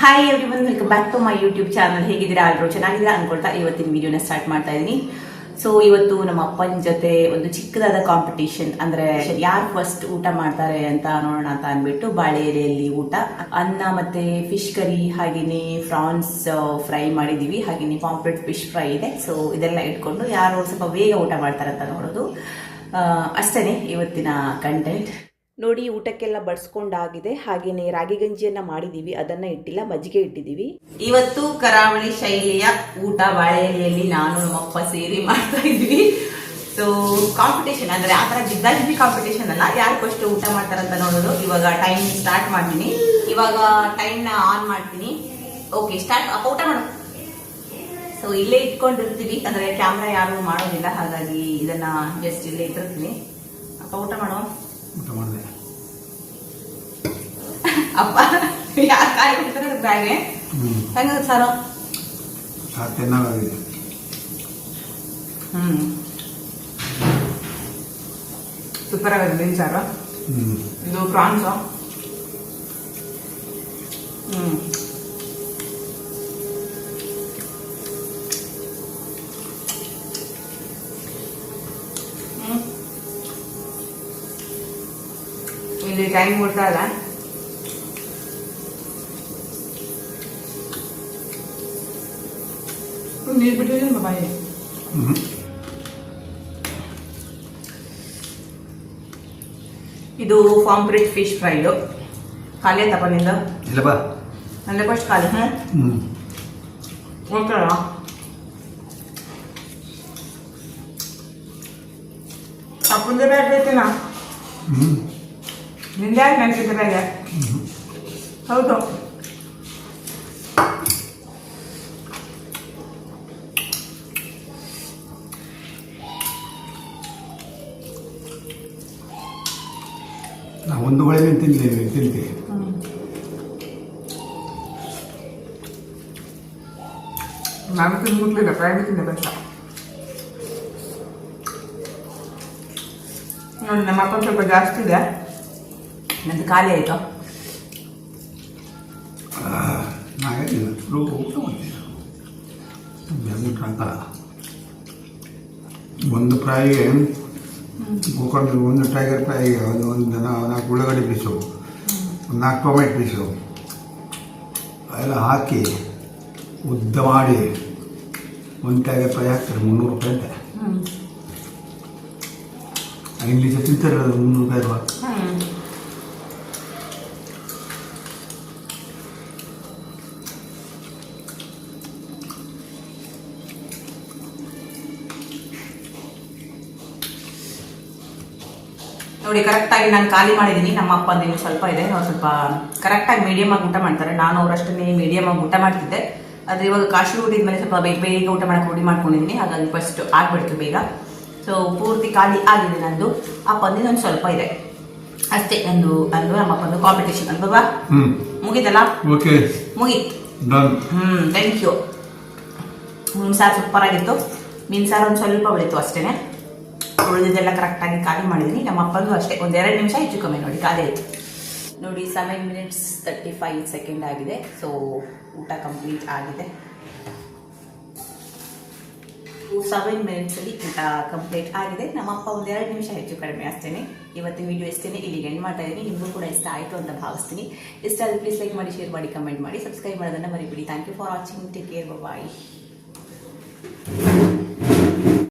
hi everyone welcome back to my YouTube channel ಹೇಗಿದ್ದೀರಾ ಎಲ್ಲರೂ ಚೆನ್ನಾಗಿದ್ದೀರಾ ಅನ್ಕೊಳ್ತಾ ಇವತ್ತಿನ ವಿಡಿಯೋನ ಸ್ಟಾರ್ಟ್ ಮಾಡ್ತಾ ಇದ್ದೀನಿ ಸೊ ಇವತ್ತು ನಮ್ಮ ಅಪ್ಪನ ಜೊತೆ ಒಂದು ಚಿಕ್ಕದಾದ ಕಾಂಪಿಟೇಷನ್ ಅಂದ್ರೆ ಯಾರು ಫಸ್ಟ್ ಊಟ ಮಾಡ್ತಾರೆ ಅಂತ ನೋಡೋಣ ಅಂತ ಅಂದ್ಬಿಟ್ಟು ಬಾಳೆ ಎಲೆಯಲ್ಲಿ ಊಟ, ಅನ್ನ ಮತ್ತೆ ಫಿಶ್ ಕರಿ ಹಾಗೇನೆ ಫ್ರಾನ್ಸ್ ಫ್ರೈ ಮಾಡಿದೀವಿ. ಹಾಗೇನೆ ಪಾಂಪ್ಲೆಟ್ ಫಿಶ್ ಫ್ರೈ ಇದೆ. ಸೊ ಇದೆಲ್ಲ ಇಟ್ಕೊಂಡು ಯಾರು ಸ್ವಲ್ಪ ಬೇಗ ಊಟ ಮಾಡ್ತಾರೆ ಅಂತ ನೋಡೋದು. ಅಷ್ಟೇ ಇವತ್ತಿನ ಕಂಟೆಂಟ್ ನೋಡಿ ಊಟಕ್ಕೆಲ್ಲ ಬಡಿಸ್ಕೊಂಡಾಗಿದೆ. ಹಾಗೇನೆ ರಾಗಿ ಗಂಜಿಯನ್ನ ಮಾಡಿದೀವಿ. ಅದನ್ನ ಇಟ್ಟಿಲ್ಲ, ಮಜ್ಜಿಗೆ ಇಟ್ಟಿದೀವಿ. ಇವತ್ತು ಕರಾವಳಿ ಶೈಲಿಯ ಊಟ ಬಾಳೆ ಎಲೆಯಲ್ಲಿ ನಾನು ನಮ್ಮಪ್ಪ ಸೇರಿ ಮಾಡ್ತಾ ಇದ್ವಿ. ಸೊ ಕಾಂಪಿಟೇಷನ್ ಅಂದ್ರೆ ಆ ತರ ಜಿದ್ದಾಜಿದ್ದಿ ಕಾಂಪಿಟೇಷನ್ ಅಲ್ಲ. ಯಾರು ಫಸ್ಟ್ ಊಟ ಮಾಡ್ತಾರಂತ ನೋಡೋದು. ಇವಾಗ ಟೈಮ್ ಸ್ಟಾರ್ಟ್ ಮಾಡ್ತೀನಿ. ಇವಾಗ ಟೈಮ್ನ ಆನ್ ಮಾಡ್ತೀನಿ. ಓಕೆ ಸ್ಟಾರ್ಟ್ ಊಟ ಮಾಡು. ಸೊ ಇಲ್ಲೇ ಇಟ್ಕೊಂಡಿರ್ತೀವಿ. ಅಂದ್ರೆ ಕ್ಯಾಮ್ರಾ ಯಾರು ಮಾಡೋದಿಲ್ಲ. ಹಾಗಾಗಿ ಇದನ್ನ ಜಸ್ಟ್ ಇಲ್ಲೇ ಇಟ್ಟಿರ್ತೀನಿ. ಊಟ ಮಾಡುವ ಊಟ ಮಾಡಿದೆ ಅಪ್ಪ ಯಾರು ಕಾಯಿ ಬಿಡ್ತಾರೆ ಬ್ಯಾಗೆ ಹ್ಞೂ ಹೆಂಗ ಸಾರು ಸಾರು ಚೆನ್ನಾಗಿದೆ ಹ್ಮ್ ಸೂಪರ್ ಆಗಿದೆ ಮೀನ್ ಸಾರು ಹ್ಞೂ ಇದು ಪ್ರಾನ್ಸ್ ಹ್ಮ್ ಹ್ಮ್. ಇಲ್ಲಿ ಟೈಮ್ ಕೊಡ್ತಾ ಇಲ್ಲ ನೀರು ಬಿಟ್ಟಿದ್ದೀನಿ ಬಾಯಿ ಹ್ಞೂ ಇದು ಪಾಂಪ್ರೆಟ್ ಫಿಶ್ ಫ್ರೈಡು ಖಾಲಿ ಆಯ್ತಪ್ಪ ನಿಂದು ಇಲ್ಲ ಬಾ ನಂದೆ ಫಸ್ಟ್ ಖಾಲಿ ಹ್ಞೂ ಹ್ಞೂ ಓದ್ತಾಳ ಅಪ್ಪಂದೆ ಬ್ಯಾಗ್ ಐತಿನ ಹ್ಞೂ ನಿಂದೆ ಯಾಕೆ ನೆನ್ಸಿದ್ದೆ ಬ್ಯಾಗ ಹೌದು. ನಾ ಒಂದು ಹೊಳೆ ತಿಂತೀನಿ ತಿಂತೀನಿ ನಾನು ತಿಂದ್ಬಿಟ್ಲಿಲ್ಲ ಫ್ರೈಡ್ ತಿಂದೆ ಬೆಸ್ಟ್ ನೋಡಿ ನಮ್ಮ ಅಪ್ಪ ಸ್ವಲ್ಪ ಜಾಸ್ತಿ ಇದೆ. ನಂದು ಖಾಲಿ ಆಯಿತು? ನಾಗೇನಿಲ್ಲ ಸ್ಲೋ ಊಟ ಮಾಡ್ತೀನಿ. ಒಂದು ಪ್ರಾಯಿಗೆ ಗೋಕರ್ಣ ಒಂದು ಟೈಗರ್ ಪ್ರಾಯಿಗೆ ಒಂದು ಒಂದು ನಾ- ನಾಲ್ಕು ಉಳ್ಳಾಗಡ್ಡೆ ಪೀಸು. ಒಂದು ನಾಲ್ಕು ಟೊಮೆಟೊ ಪೀಸು. ಎಲ್ಲ ಹಾಕಿ ಉದ್ದ ಮಾಡಿ ಒಂದು ಟೈಗರ್ ಫ್ರೈ ಹಾಕ್ತಾರೆ ಮುನ್ನೂರು ರೂಪಾಯಿ ಅಂತ. ಇಲ್ಲಿ ತಿಂತಾರೆ ಮುನ್ನೂರು ರೂಪಾಯಿ ಅಲ್ವಾ? ನೋಡಿ ಕರೆಕ್ಟಾಗಿ ನಾನು ಖಾಲಿ ಮಾಡಿದ್ದೀನಿ ನಮ್ಮ ಅಪ್ಪ ಸ್ವಲ್ಪ ಇದೆ. ಅವ್ರು ಸ್ವಲ್ಪ ಕರೆಕ್ಟಾಗಿ ಮೀಡಿಯಮ್ ಆಗಿ ಊಟ ಮಾಡ್ತಾರೆ. ನಾನು ಅವರಷ್ಟನ್ನೇ ಮೀಡಿಯಮ್ ಆಗಿ ಊಟ ಮಾಡ್ತಿದ್ದೆ. ಆದರೆ ಇವಾಗ ಕಾಶಿ ಊಟಿದ್ಮೇಲೆ ಸ್ವಲ್ಪ ಬೇಗ ಬೇಗ ಊಟ ಮಾಡಕ್ಕೆ ರೂಢಿ ಮಾಡ್ಕೊಂಡಿದ್ದೀನಿ ಹಾಗಾಗಿ ಫಸ್ಟ್ ಆಗ್ಬಿಡ್ತು ಬೇಗ. ಸೊ ಪೂರ್ತಿ ಖಾಲಿ ಆಗಿದೆ ನಂದು. ಅಪ್ಪಂದಿದ್ದು ಒಂದು ಸ್ವಲ್ಪ ಇದೆ. ಅಷ್ಟೇ ನಂದು ನಂದು ನಮ್ಮ ಅಪ್ಪಂದು ಕಾಂಪಿಟೇಷನ್ ಅಲ್ವಾ ಮುಗಿದಲ್ಲ ಮುಗೀತಲ್ಲ? ಓಕೆ. ಮುಗೀತು. ಹ್ಞೂ ಹ್ಮ್ ಥ್ಯಾಂಕ್ ಯು ಮೀನು ಸಾರು ಸೂಪರ್ ಆಗಿತ್ತು. ಮೀನು ಸಾರು ಒಂದು ಸ್ವಲ್ಪ ಬೆಳೀತು ಅಷ್ಟೇನೆ. ಉಳಿದಿದ್ದೆಲ್ಲ ಕರೆಕ್ಟಾಗಿ ಖಾಲಿ ಮಾಡಿದ್ದೀನಿ ನಮ್ಮ ಅಪ್ಪಂದು ಅಷ್ಟೇ. ಒಂದು ಎರಡು ನಿಮಿಷ ಹೆಚ್ಚು ಕಮ್ಮಿ ನೋಡಿ. ಖಾಲಿ ಆಯಿತು. ನೋಡಿ seven minutes thirty five second ಆಗಿದೆ. ಸೊ ಊಟ ಕಂಪ್ಲೀಟ್ ಆಗಿದೆ. ಸೆವೆನ್ ಮಿನಿಟ್ಸಲ್ಲಿ ಊಟ ಕಂಪ್ಲೀಟ್ ಆಗಿದೆ. ನಮ್ಮ ಅಪ್ಪ ಒಂದು ಎರಡು ನಿಮಿಷ ಹೆಚ್ಚು ಕಡಿಮೆ ಆಗ್ತೇನೆ. ಇವತ್ತಿನ ವಿಡಿಯೋ ಎಷ್ಟೇ ಇಲ್ಲಿಗೆ ಎಂಡ್ ಮಾಡ್ತಾ ಇದ್ದೀನಿ. ನಿಮಗೂ ಕೂಡ ಇಷ್ಟ ಆಯಿತು ಅಂತ ಭಾವಿಸ್ತೀನಿ. ಇಷ್ಟ ಆದರೆ ಪ್ಲೀಸ್ ಲೈಕ್ ಮಾಡಿ ಶೇರ್ ಮಾಡಿ ಕಮೆಂಟ್ ಮಾಡಿ. ಸಬ್ಸ್ಕ್ರೈಬ್ ಮಾಡೋದನ್ನು ಮರಿಬಿಡಿ. Thank you for watching take care bye